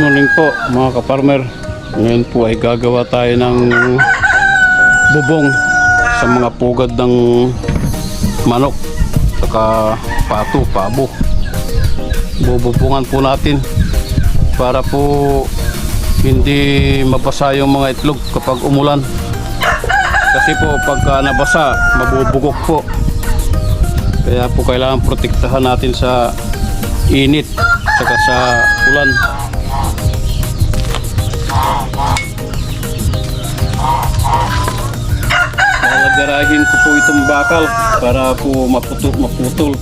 morning po mga kaparmer. Ngayon po ay gagawa tayo ng bubong sa mga pugad ng manok saka pato, pabo. Bububungan po natin para po hindi mabasa yung mga itlog kapag umulan. Kasi po pagka nabasa, mabubugok po. Kaya po kailangan protektahan natin sa init saka sa ulan. Lalagarahin ko po itong bakal para po maputol, maputol.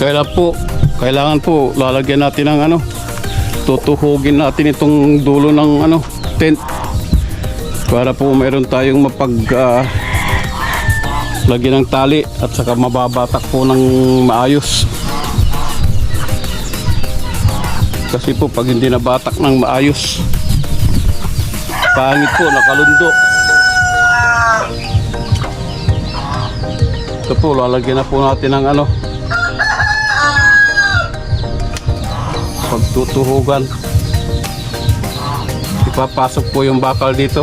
Kaya po, kailangan po lalagyan natin ng ano, tutuhugin natin itong dulo ng ano, tent para po mayroon tayong mapag ah, lagyan ng tali at saka mababatak po ng maayos. Kasi po pag hindi nabatak ng maayos, pangit po, nakalundo. Ito po, lalagyan na po natin ng ano, pagtutuhugan. Ipapasok po yung bakal dito.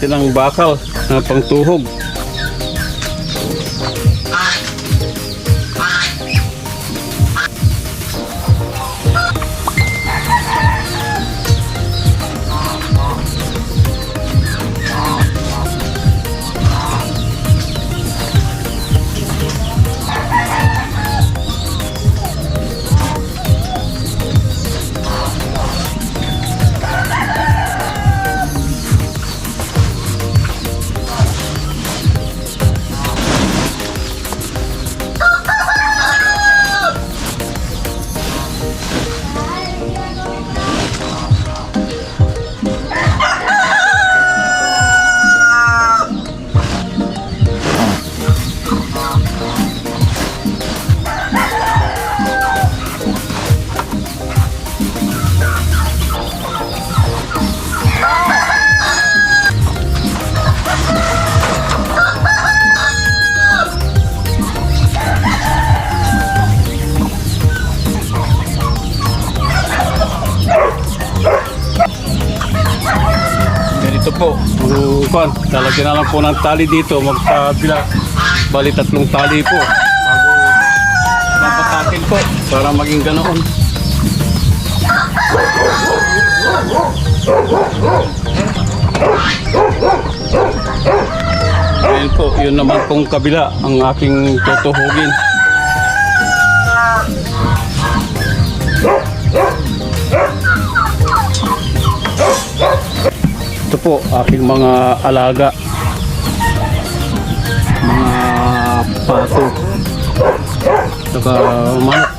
Natin ng bakal na pangtuhog. Kwan, lalagyan na lang po ng tali dito, magkabila. Bali tatlong tali po. Bago mapatakin po, para maging ganoon. Ayan po, yun naman pong kabila ang aking tutuhugin. Ito po, aking mga alaga. mga pato. Saka manok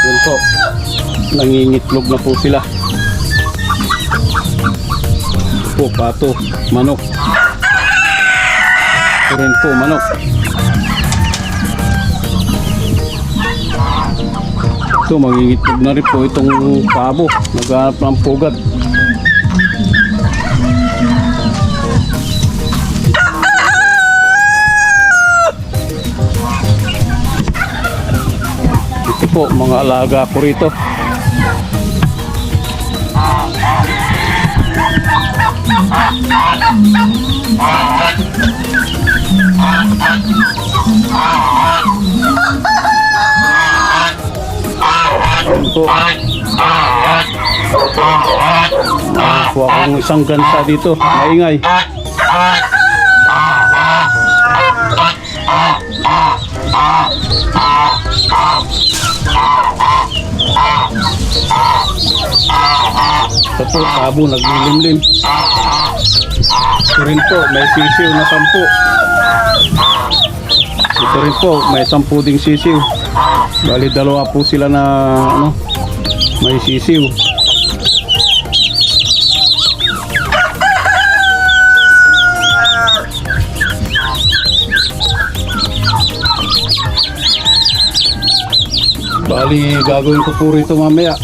yun po. Nangingitlog na po sila. Ito po pato. Manok. Ito rin po manok ito mangingitlog na rin po itong pabo. Naghanap ng pugad ito po mga alaga ko rito. Yan po. Po akong isang gansa dito. Maingay. Ito po, tabo, naglilimlim. Ito rin po, may sisiw na sampu. Ito rin po, may sampu ding sisiw. Bali dalawa po sila na ano, may sisiw. Bali gagawin ko po rito mamaya.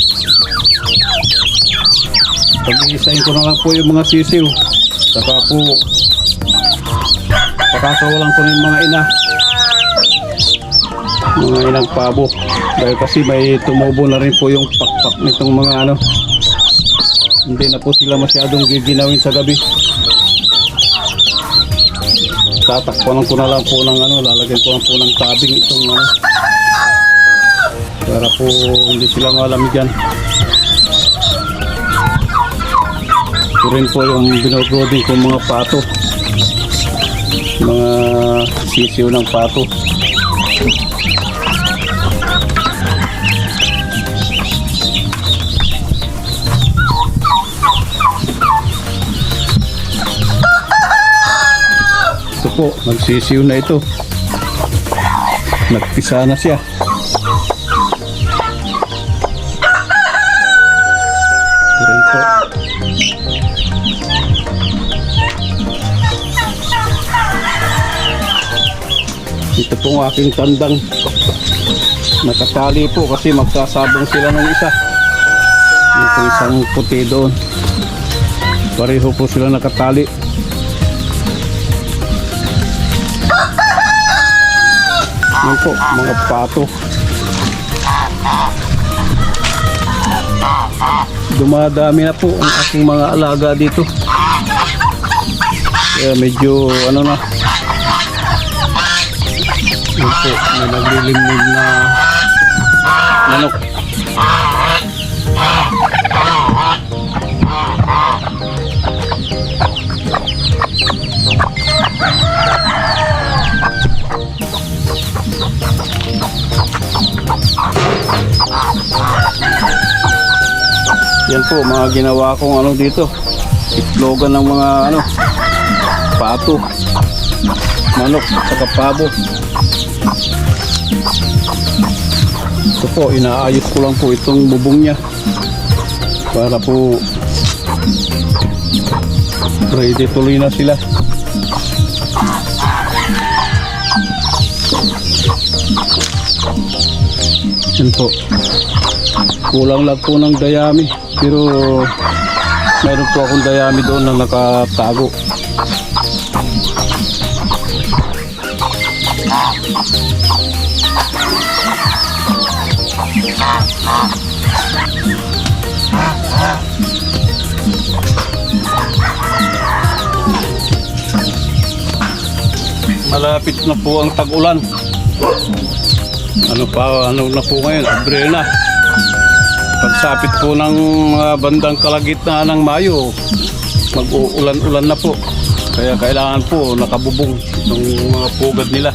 Pag-iisahin ko na lang po yung mga sisiw. Saka po pakakawalan ko na yung mga ina mga ilang pabo. Dahil kasi may tumubo na rin po yung pakpak nitong mga ano. Hindi na po sila masyadong giginawin sa gabi. Tatakpanan ko na lang po ng ano lalagyan ko lang po ng tabing itong ano. Para po hindi sila malamigyan ito rin po yung binobroding ko mga pato. Mga sisiw ng pato po, nagsisiw na ito. Nagpisa na siya. Po. Ito po ang aking tandang nakatali po kasi magsasabong sila ng isa. Ito isang puti doon. Pareho po sila nakatali. Yan po, mga pato. Dumadami na po ang aking mga alaga dito. Kaya medyo ano na. Yan po, may naglilimlim na manok. Yan po, mga ginawa kong ano dito. Itlogan ng mga ano, pato, manok, saka pabo. Ito po, inaayos ko lang po itong bubong niya. Para po ready tuloy na sila. Yan po. Kulang lang po ng dayami. Pero meron po akong dayami doon na nakatago. Malapit na po ang tag-ulan. Ano pa, ano na po ngayon? Abril na. Pagsapit po ng mga bandang kalagitnaan ng Mayo, mag-uulan-ulan na po. Kaya kailangan po nakabubong ng mga pugad nila.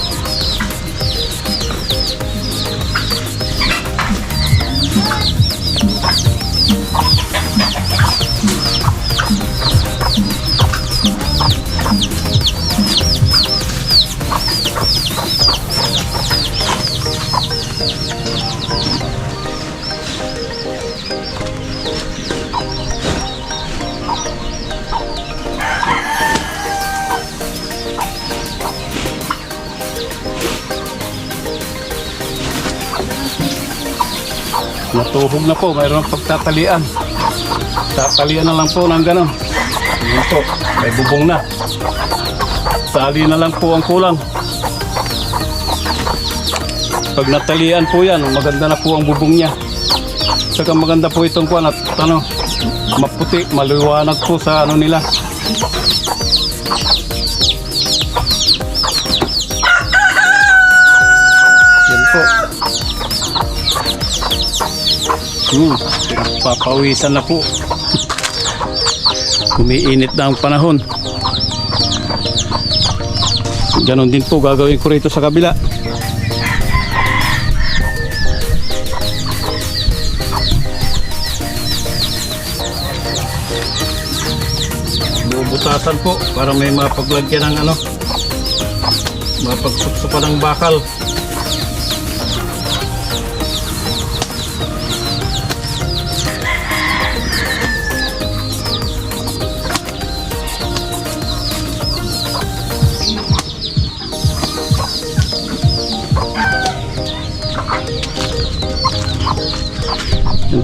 Natuhog na po, mayroon pagtatalian. Tatalian na lang po ng ganon. Yun po, may bubong na. Sali na lang po ang kulang. Pag natalian po yan, maganda na po ang bubong niya. Saka maganda po itong kuwan at ano, maputi, maliwanag po sa ano nila. Hmm, papawisan na po. Umiinit na ang panahon. Ganon din po gagawin ko rito sa kabila. Bubutasan po para may mapaglagyan ng ano mapagsupsupan ng bakal.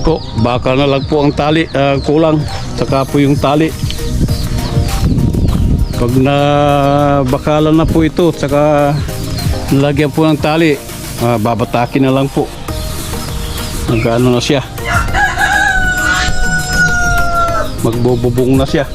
Po, bakal na lang po ang tali, ah, kulang. Saka po yung tali. Pag na bakalan na po ito, saka nalagyan po ng tali, ah, babatakin na lang po. Nagano na siya. Magbububong na siya.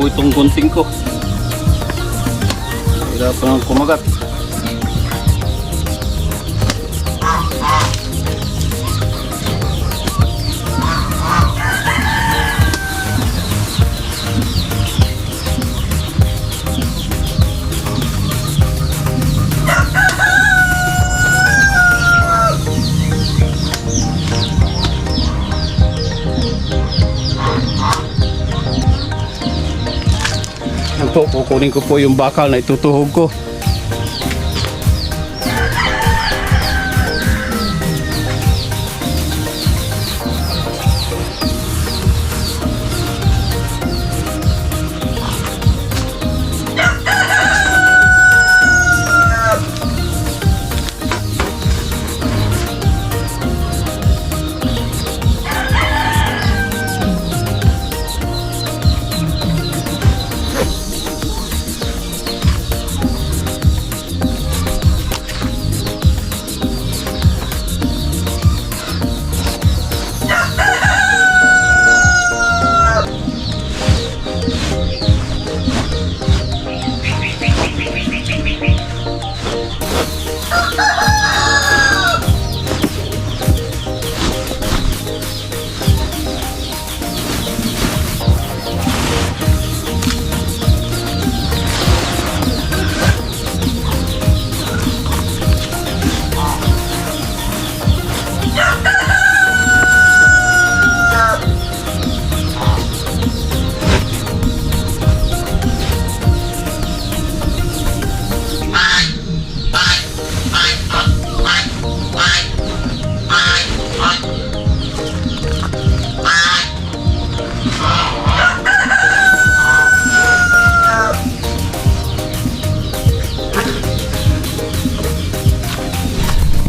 Po itong gunting ko. Hirapan ang kumagat. Po, kukunin ko po yung bakal na itutuhog ko.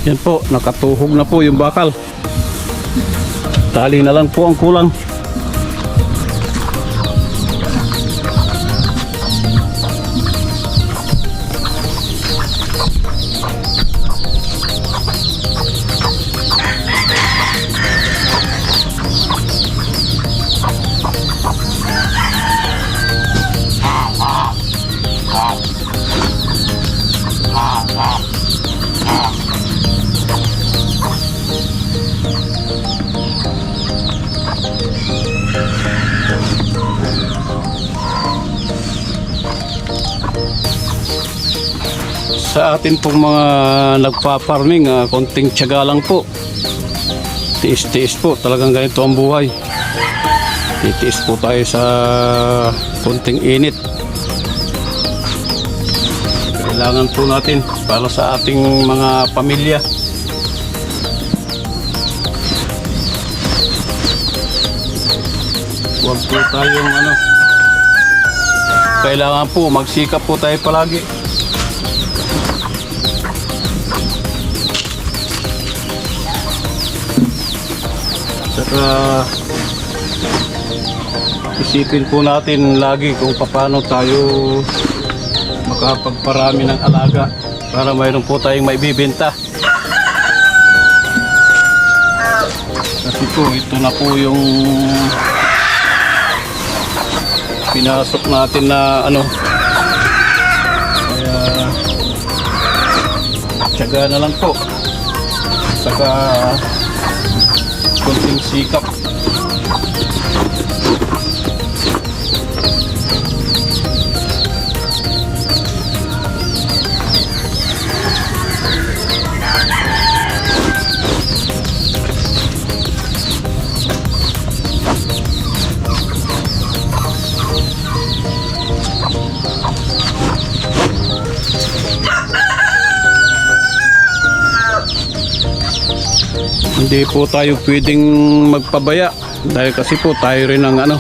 Yan po, nakatuhog na po yung bakal. Tali na lang po ang kulang. Sa atin pong mga nagpa-farming, ah, konting tiyaga lang po. Tiis-tiis po, talagang ganito ang buhay. Titiis po tayo sa konting init. Kailangan po natin para sa ating mga pamilya. Huwag po tayong ano. Kailangan po magsikap po tayo palagi. Saka isipin po natin lagi kung paano tayo makapagparami ng alaga para mayroon po tayong maibibenta. Kasi po ito na po yung pinasok natin na ano kaya tiyaga na lang po saka konting sikap hindi po tayo pwedeng magpabaya dahil kasi po tayo rin ang ano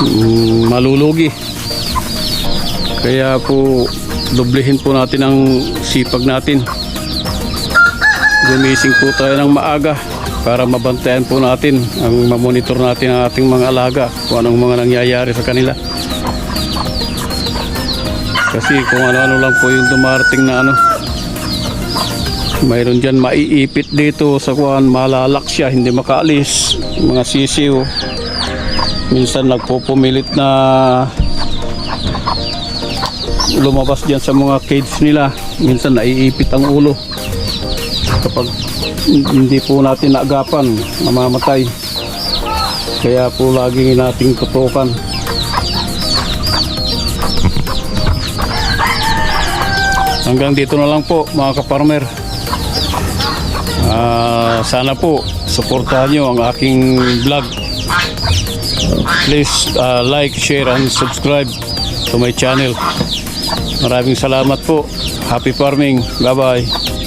mm, malulugi. Kaya po doblehin po natin ang sipag natin. Gumising po tayo ng maaga para mabantayan po natin ang mamonitor natin ang ating mga alaga kung anong mga nangyayari sa kanila. Kasi kung ano-ano lang po yung dumarating na ano mayroon dyan maiipit dito sa kuhan malalak siya hindi makaalis mga sisiw. Minsan nagpupumilit na lumabas dyan sa mga cage nila. Minsan naiipit ang ulo. Kapag hindi po natin naagapan namamatay kaya po lagi nating tutukan. Hanggang dito na lang po mga kaparmer Ah, sana po suportahan nyo ang aking vlog. Please ah, like, share, and subscribe to my channel. Maraming salamat po. Happy farming. Bye-bye.